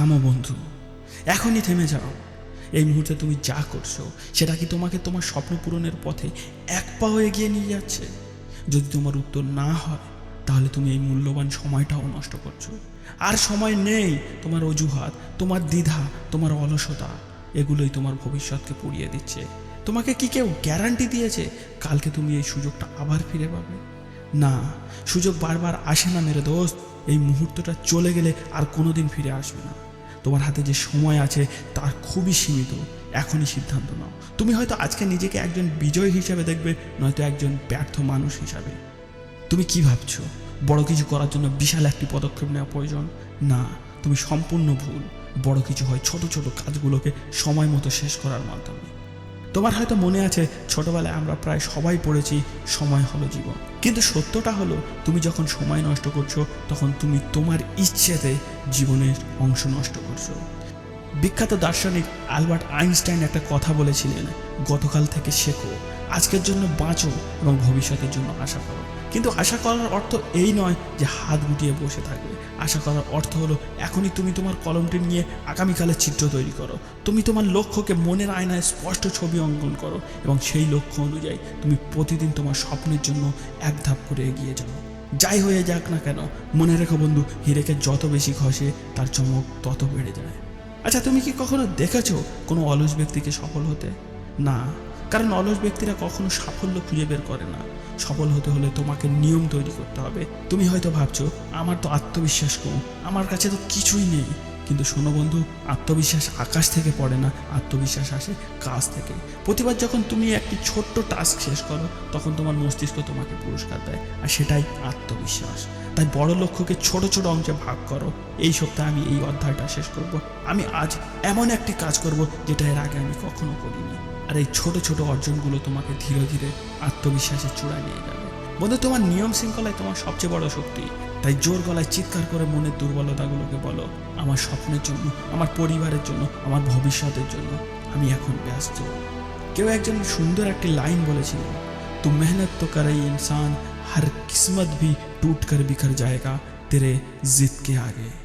থামো বন্ধু, এখনই থেমে যাও। এই মুহূর্তে তুমি যা করছ, সেটা কি তোমাকে তোমার স্বপ্ন পূরণের পথে এক পাও এগিয়ে নিয়ে যাচ্ছে? যদি তোমার উত্তর না হয়, তাহলে তুমি এই মূল্যবান সময়টাও নষ্ট করছ। আর সময় নেই তোমার অজুহাত, তোমার দ্বিধা, তোমার অলসতা। এগুলোই তোমার ভবিষ্যৎকে পুড়িয়ে দিচ্ছে। তোমাকে কি কেউ গ্যারান্টি দিয়েছে, কালকে তুমি এই সুযোগটা আবার ফিরে পাবে? না, সুযোগ বারবার আসে না মেরে দোস্ত। এই মুহূর্তটা চলে গেলে আর কোনোদিন ফিরে আসবে না। তোমার হাতে যে সময় আছে তার খুবই সীমিত। এখনই সিদ্ধান্ত নাও। তুমি হয়তো আজকে নিজেকে একজন বিজয় হিসাবে দেখবে, নয়তো একজন ব্যর্থ মানুষ হিসাবে। তুমি কি ভাবছ? বড় কিছু করার জন্য বিশাল একটি পদক্ষেপ নেওয়া প্রয়োজন? না, তুমি সম্পূর্ণ ভুল। বড় কিছু হয় ছোট ছোট কাজগুলোকে সময় মতো শেষ করার মাধ্যমে। তোমার হয়তো মনে আছে, ছোটবেলায় আমরা প্রায় সবাই পড়েছি, সময় হলো জীবন। কিন্তু সত্যটা হলো, তুমি যখন সময় নষ্ট করছ, তখন তুমি তোমার ইচ্ছেতে জীবনের অংশ নষ্ট করছ। বিখ্যাত দার্শনিক আলবার্ট আইনস্টাইন একটা কথা বলেছিলেন, গতকাল থেকে শেখো, আজকের জন্য বাঁচো এবং ভবিষ্যতের জন্য আশা করো। কিন্তু আশা করার অর্থ এই নয় যে হাত গুটিয়ে বসে থাকবে। আশা করার অর্থ হলো, এখনই তুমি তোমার কলমটি নিয়ে আগামীকালের চিত্র তৈরি করো। তুমি তোমার লক্ষ্যকে মনের আয়নায় স্পষ্ট ছবি অঙ্কন করো এবং সেই লক্ষ্য অনুযায়ী তুমি প্রতিদিন তোমার স্বপ্নের জন্য এক ধাপ করে এগিয়ে যাও। যাই হয়ে যাক না কেন, মনে রেখো বন্ধু, হিরেকে যত বেশি ঘষে তার চমক তত বেড়ে যায়। আচ্ছা তুমি কি কখনো দেখেছ কোনো অলস ব্যক্তিকে সফল হতে? না। কারণ অলস ব্যক্তিরা কখনো সাফল্য খুঁজে বের করে না। সফল হতে হলে তোমাকে নিয়ম তৈরি করতে হবে। তুমি হয়তো ভাবছ, আমার তো আত্মবিশ্বাস কম। আমার কাছে তো কিছুই নেই। কিন্তু শোনো বন্ধু, আত্মবিশ্বাস আকাশ থেকে পড়ে না, আত্মবিশ্বাস আসে কাজ থেকে। প্রতিবার যখন তুমি একটি ছোট্ট টাস্ক শেষ করো, তখন তোমার মস্তিষ্ক তোমাকে পুরস্কার দেয়, আর সেটাই আত্মবিশ্বাস। তাই বড় লক্ষ্যকে ছোট ছোট অংশে ভাগ করো। এই সপ্তাহে আমি এই অধ্যায়টা শেষ করব। আমি আজ এমন একটি কাজ করব যেটা এর আগে আমি কখনো করিনি। আর এই ছোট ছোট অর্জনগুলো তোমাকে ধীরে ধীরে আত্মবিশ্বাসের চূড়ায় নিয়ে যাবে। বন্ধু, তোমার নিয়ম শৃঙ্খলাই তোমার সবচেয়ে বড় শক্তি তাই জোর গলায় চিৎকার করে মনের দুর্বলতাগুলোকে বলো, আমার স্বপ্নের জন্য, আমার পরিবারের জন্য, আমার ভবিষ্যতের জন্য। আমি এখন ব্যস্ত। কেউ একজন সুন্দর একটি লাইন বলেছিল, তো মেহনত তো করে ইনসান, হর কিসমত ভি টুট কর বিখর জায়গা, তেরে জিদকে আগে।